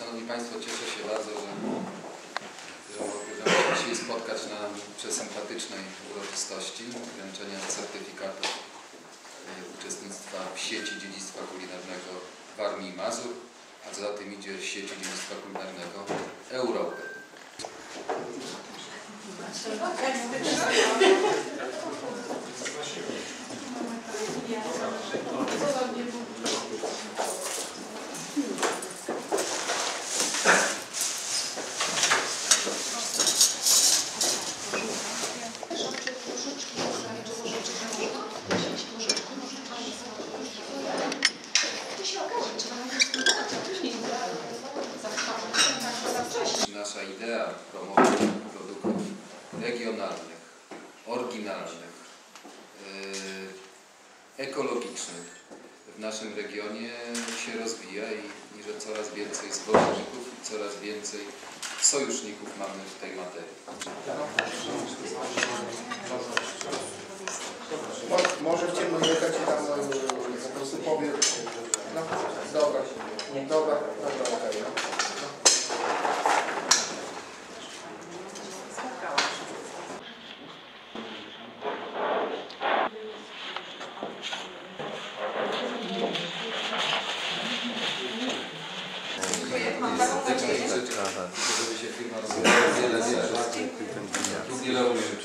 Szanowni Państwo, cieszę się bardzo, że, że możemy się dzisiaj spotkać na przesympatycznej uroczystości wręczenia certyfikatów e, uczestnictwa w sieci dziedzictwa kulinarnego Warmii i Mazur, a co za tym idzie sieci dziedzictwa kulinarnego Europy. Idea promocji produktów regionalnych, oryginalnych, yy, ekologicznych w naszym regionie się rozwija i, i że coraz więcej zwolenników i coraz więcej sojuszników mamy w tej materii. Mo- Może w ciemno jechać i tam e, po prostu powie. No, dobra, dobra, dobra, żeby się firma rozwijała wiele, wiele, wiele różnych